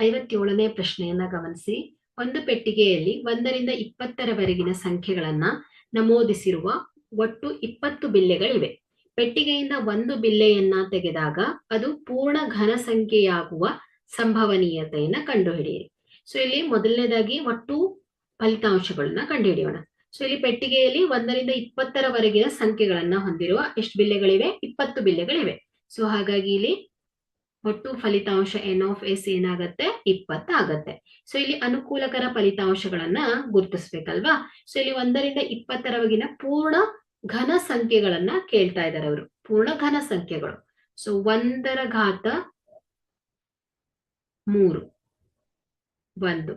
ಐವತ್ತೇಳನೇ ಪ್ರಶ್ನೆಯನ್ನ ಗಮನಿಸಿ. ಒಂದು ಪೆಟ್ಟಿಗೆಯಲ್ಲಿ ಒಂದರಿಂದ ಇಪ್ಪತ್ತರವರೆಗಿನ ಸಂಖ್ಯೆಗಳನ್ನ ನಮೂದಿಸಿರುವ ಒಟ್ಟು ಇಪ್ಪತ್ತು ಬಿಲ್ಲೆಗಳಿವೆ. ಪೆಟ್ಟಿಗೆಯಿಂದ ಒಂದು ಬಿಲ್ಲೆಯನ್ನ ತೆಗೆದಾಗ ಅದು ಪೂರ್ಣ ಘನ ಸಂಖ್ಯೆಯಾಗುವ ಸಂಭವನೀಯತೆಯನ್ನ ಕಂಡುಹಿಡಿಯಿರಿ. ಸೊ ಇಲ್ಲಿ ಮೊದಲನೇದಾಗಿ ಒಟ್ಟು ಫಲಿತಾಂಶಗಳನ್ನ ಕಂಡುಹಿಡಿಯೋಣ. ಸೊ ಇಲ್ಲಿ ಪೆಟ್ಟಿಗೆಯಲ್ಲಿ ಒಂದರಿಂದ ಇಪ್ಪತ್ತರವರೆಗಿನ ಸಂಖ್ಯೆಗಳನ್ನ ಹೊಂದಿರುವ ಎಷ್ಟು ಬಿಲ್ಲೆಗಳಿವೆ? ಇಪ್ಪತ್ತು ಬಿಲ್ಲೆಗಳಿವೆ. ಸೊ ಹಾಗಾಗಿ ಇಲ್ಲಿ ಒಟ್ಟು ಫಲಿತಾಂಶ ಎನ್ ಆಫ್ ಎಸ್ ಏನಾಗತ್ತೆ? ಇಪ್ಪತ್ತಾಗತ್ತೆ ಸೊ ಇಲ್ಲಿ ಅನುಕೂಲಕರ ಫಲಿತಾಂಶಗಳನ್ನ ಗುರುತಿಸ್ಬೇಕಲ್ವಾ? ಸೊ ಇಲ್ಲಿ ಒಂದರಿಂದ ಇಪ್ಪತ್ತರವರೆಗಿನ ಪೂರ್ಣ ಘನ ಸಂಖ್ಯೆಗಳನ್ನ ಕೇಳ್ತಾ ಇದ್ದಾರೆ ಅವರು. ಪೂರ್ಣ ಘನ ಸಂಖ್ಯೆಗಳು. ಸೊ ಒಂದರ ಘಾತ ಮೂರು. ಒಂದು.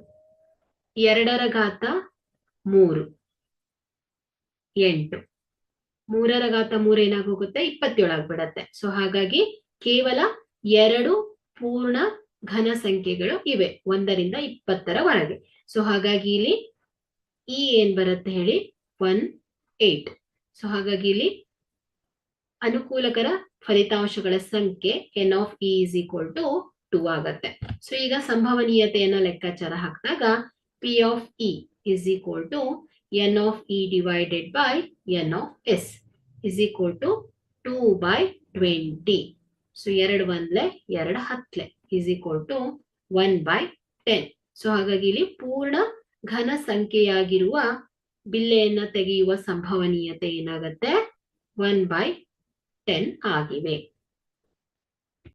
ಎರಡರ ಘಾತ ಮೂರು. ಎಂಟು. ಮೂರರ ಘಾತ ಮೂರು ಏನಾಗೋಗುತ್ತೆ? ಇಪ್ಪತ್ತೇಳು ಆಗ್ಬಿಡತ್ತೆ ಸೊ ಹಾಗಾಗಿ ಕೇವಲ ಎರಡು ಪೂರ್ಣ ಘನ ಸಂಖ್ಯೆಗಳು ಇವೆ. ಒಂದರಿಂದ ಇಪ್ಪತ್ತರವರೆಗೆ ಸೊ ಹಾಗಾಗಿ ಇಲ್ಲಿ ಇ ಏನ್ ಬರುತ್ತೆ ಹೇಳಿ? ಒನ್ ಏಟ್ ಸೊ ಹಾಗಾಗಿ ಇಲ್ಲಿ ಅನುಕೂಲಕರ ಫಲಿತಾಂಶಗಳ ಸಂಖ್ಯೆ N of E is equal to two ಆಗತ್ತೆ. ಸೊ ಈಗ ಸಂಭವನೀಯತೆಯನ್ನ ಲೆಕ್ಕಾಚಾರ ಹಾಕಿದಾಗ P of E is equal to N of E divided by N of S is equal to two by twenty so ಎರಡು ಒಂದ್ಲೆ ಎರಡು ಹತ್ಲೆ is equal to one by ten so ಹಾಗಾಗಿ ಇಲ್ಲಿ ಪೂರ್ಣ ಘನ ಸಂಖ್ಯೆಯಾಗಿರುವ ಬಿಲ್ಲೆಯನ್ನ ತೆಗೆಯುವ ಸಂಭವನೀಯತೆ ಏನಾಗತ್ತೆ? ಒನ್ ಬೈ ಟೆನ್ ಆಗಿವೆ.